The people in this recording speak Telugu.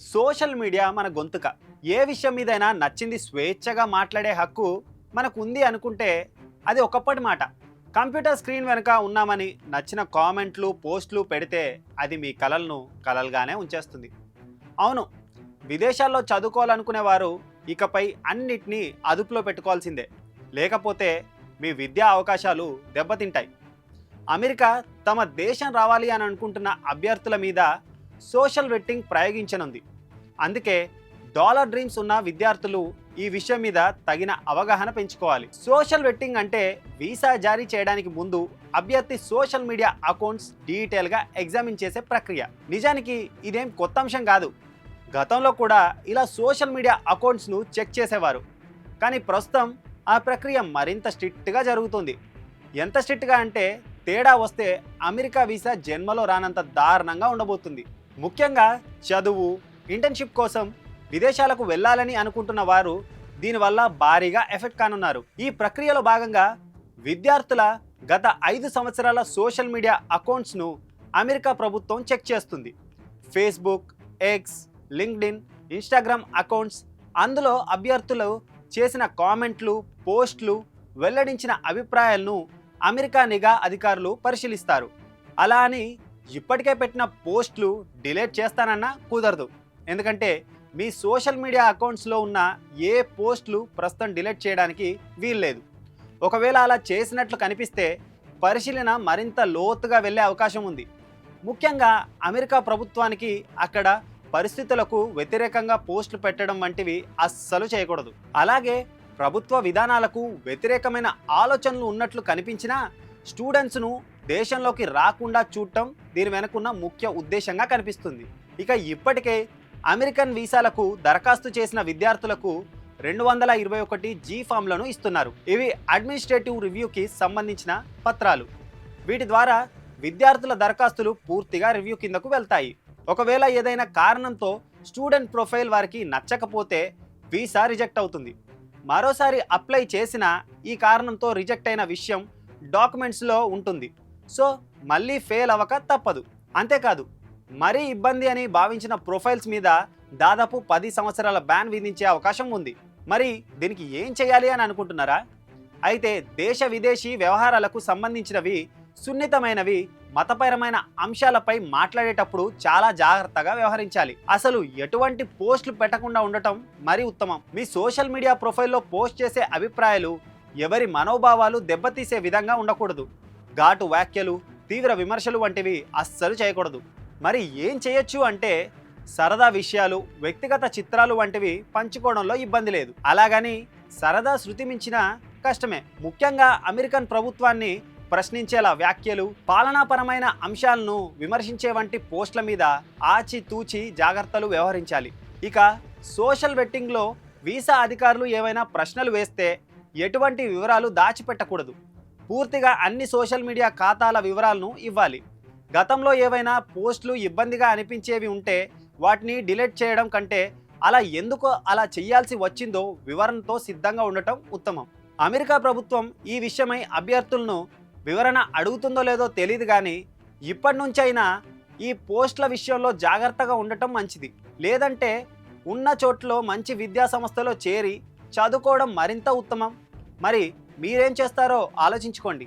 సోషల్ మీడియా మన గొంతుక. ఏ విషయం మీదైనా నచ్చింది స్వేచ్ఛగా మాట్లాడే హక్కు మనకు ఉంది అనుకుంటే అది ఒకప్పటి మాట. కంప్యూటర్ స్క్రీన్ వెనుక ఉన్నామని నచ్చిన కామెంట్లు పోస్టులు పెడితే అది మీ కలలను కలలుగానే ఉంచేస్తుంది. అవును విదేశాల్లో చదువుకోవాలనుకునే వారు ఇకపై అన్నిటినీ అదుపులో పెట్టుకోవాల్సిందే. లేకపోతే మీ విద్యా అవకాశాలు దెబ్బతింటాయి. అమెరికా తమ దేశం రావాలి అని అనుకుంటున్న అభ్యర్థుల మీద సోషల్ వెట్టింగ్ ప్రయోగించనుంది. అందుకే డాలర్ డ్రీమ్స్ ఉన్న విద్యార్థులు ఈ విషయం మీద తగిన అవగాహన పెంచుకోవాలి. సోషల్ వెట్టింగ్ అంటే వీసా జారీ చేయడానికి ముందు అభ్యర్థి సోషల్ మీడియా అకౌంట్స్ డీటెయిల్గా ఎగ్జామిన్ చేసే ప్రక్రియ. నిజానికి ఇదేం కొత్త అంశం కాదు. గతంలో కూడా ఇలా సోషల్ మీడియా అకౌంట్స్ను చెక్ చేసేవారు. కానీ ప్రస్తుతం ఆ ప్రక్రియ మరింత స్ట్రిక్ట్గా జరుగుతుంది. ఎంత స్ట్రిక్ట్గా అంటే తేడా వస్తే అమెరికా వీసా జన్మలో రానంత దారుణంగా ఉండబోతుంది. ముఖ్యంగా చదువు ఇంటర్న్షిప్ కోసం విదేశాలకు వెళ్ళాలని అనుకుంటున్న వారు దీనివల్ల భారీగా ఎఫెక్ట్ కానున్నారు. ఈ ప్రక్రియలో భాగంగా విద్యార్థుల గత ఐదు సంవత్సరాల సోషల్ మీడియా అకౌంట్స్ను అమెరికా ప్రభుత్వం చెక్ చేస్తుంది. Facebook X LinkedIn Instagram accounts అందులో అభ్యర్థులు చేసిన కామెంట్లు పోస్ట్లు వెల్లడించిన అభిప్రాయాలను అమెరికా నిఘా అధికారులు పరిశీలిస్తారు. అలా అని ఇప్పటికే పెట్టిన పోస్ట్లు డిలీట్ చేస్తానన్నా కుదరదు. ఎందుకంటే మీ సోషల్ మీడియా అకౌంట్స్లో ఉన్న ఏ పోస్టులు ప్రస్తుతం డిలీట్ చేయడానికి వీల్లేదు. ఒకవేళ అలా చేసినట్లు కనిపిస్తే పరిశీలన మరింత లోతుగా వెళ్ళే అవకాశం ఉంది. ముఖ్యంగా అమెరికా ప్రభుత్వానికి అక్కడ పరిస్థితులకు వ్యతిరేకంగా పోస్టులు పెట్టడం వంటివి అస్సలు చేయకూడదు. అలాగే ప్రభుత్వ విధానాలకు వ్యతిరేకమైన ఆలోచనలు ఉన్నట్లు కనిపించినా స్టూడెంట్స్ను దేశంలోకి రాకుండా చూడటం దీని వెనుకున్న ముఖ్య ఉద్దేశంగా కనిపిస్తుంది. ఇక ఇప్పటికే అమెరికన్ వీసాలకు దరఖాస్తు చేసిన విద్యార్థులకు రెండు వందల ఇరవై ఒకటి జీ ఫామ్లను ఇస్తున్నారు. ఇవి అడ్మినిస్ట్రేటివ్ రివ్యూకి సంబంధించిన పత్రాలు. వీటి ద్వారా విద్యార్థుల దరఖాస్తులు పూర్తిగా రివ్యూ కిందకు వెళ్తాయి. ఒకవేళ ఏదైనా కారణంతో స్టూడెంట్ ప్రొఫైల్ వారికి నచ్చకపోతే వీసా రిజెక్ట్ అవుతుంది. మరోసారి అప్లై చేసిన ఈ కారణంతో రిజెక్ట్ అయిన విషయం డాక్యుమెంట్స్లో ఉంటుంది. సో మళ్ళీ ఫెయిల్ అవ్వక తప్పదు. అంతేకాదు మరీ ఇబ్బంది అని భావించిన ప్రొఫైల్స్ మీద దాదాపు పది సంవత్సరాల బ్యాన్ విధించే అవకాశం ఉంది. మరి దీనికి ఏం చేయాలి అని అనుకుంటున్నారా? అయితే దేశ విదేశీ వ్యవహారాలకు సంబంధించినవి సున్నితమైనవి మతపరమైన అంశాలపై మాట్లాడేటప్పుడు చాలా జాగ్రత్తగా వ్యవహరించాలి. అసలు ఎటువంటి పోస్టులు పెట్టకుండా ఉండటం మరీ ఉత్తమం. మీ సోషల్ మీడియా ప్రొఫైల్లో పోస్ట్ చేసే అభిప్రాయాలు ఎవరి మనోభావాలు దెబ్బతీసే విధంగా ఉండకూడదు. ఘాటు వ్యాఖ్యలు తీవ్ర విమర్శలు వంటివి అస్సలు చేయకూడదు. మరి ఏం చేయొచ్చు అంటే సరదా విషయాలు వ్యక్తిగత చిత్రాలు వంటివి పంచుకోవడంలో ఇబ్బంది లేదు. అలాగని సరదా శృతి మించిన కష్టమే. ముఖ్యంగా అమెరికన్ ప్రభుత్వాన్ని ప్రశ్నించేలా వ్యాఖ్యలు పాలనాపరమైన అంశాలను విమర్శించే వంటి పోస్టుల మీద ఆచి తూచి జాగ్రత్తలు వ్యవహరించాలి. ఇక సోషల్ వెట్టింగ్లో వీసా అధికారులు ఏవైనా ప్రశ్నలు వేస్తే ఎటువంటి వివరాలు దాచిపెట్టకూడదు. పూర్తిగా అన్ని సోషల్ మీడియా ఖాతాల వివరాలను ఇవ్వాలి. గతంలో ఏవైనా పోస్టులు ఇబ్బందిగా అనిపించేవి ఉంటే వాటిని డిలీట్ చేయడం కంటే అలా ఎందుకు అలా చేయాల్సి వచ్చిందో వివరణతో సిద్ధంగా ఉండటం ఉత్తమం. అమెరికా ప్రభుత్వం ఈ విషయమై అభ్యర్థులను వివరణ అడుగుతుందో లేదో తెలియదు కానీ ఇప్పటి నుంచైనా ఈ పోస్టుల విషయంలో జాగ్రత్తగా ఉండటం మంచిది. లేదంటే ఉన్న చోట్లో మంచి విద్యా సంస్థలో చేరి చదువుకోవడం మరింత ఉత్తమం. మరి మీరేం చేస్తారో ఆలోచించుకోండి.